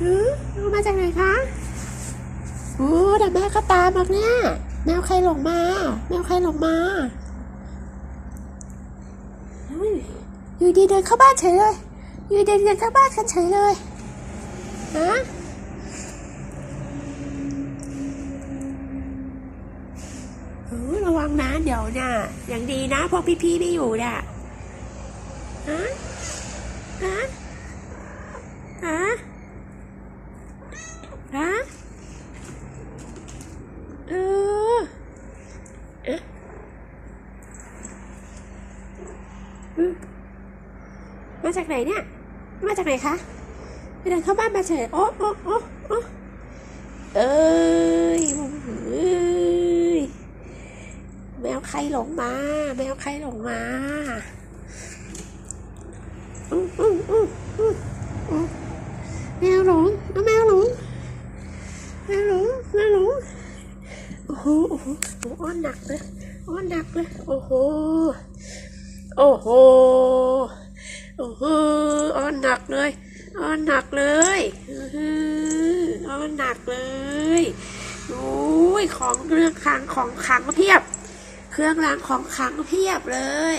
หือเอามาจากไหนคะโอ้แต่แม่ก็ตามมาเนี่ยแมวใครหลงมาแมวใครหลงมายอยู่ดีเดินเข้าบ้านเฉยเลย อยู่ดีเดินเข้าบ้านกันเฉยเลยฮะเออระวังนะเดี๋ยวน่ะอย่างดีนะพวกพี่ๆไม่อยู่น่ะฮะฮะฮะฮะเออเอ๊ะอื มาจากไหนเนี่ย มาจากไหนคะไปเดินเข้าบ้านมาเฉยโอ้โอ้โอ้โอ้เอ้ยเอ้ยแมวใครหลงมา แมวใครหลงมาอืมอืมอืมอืมอืมแมวหลงแมวหลงแมวหลงแมวหลงโอ้หโอ้โหโอ้โหอ้อนหนักเลยอ้อนหนักเลยโอ้โห โอ้โห โอ้โหอ้อนหนักเลย อ้อนหนักเลยอื้อหืออ้อนหนักเลยโอ้ยของเรื่องคลังของขังเพียบ เครื่องรางของขังเพียบเลย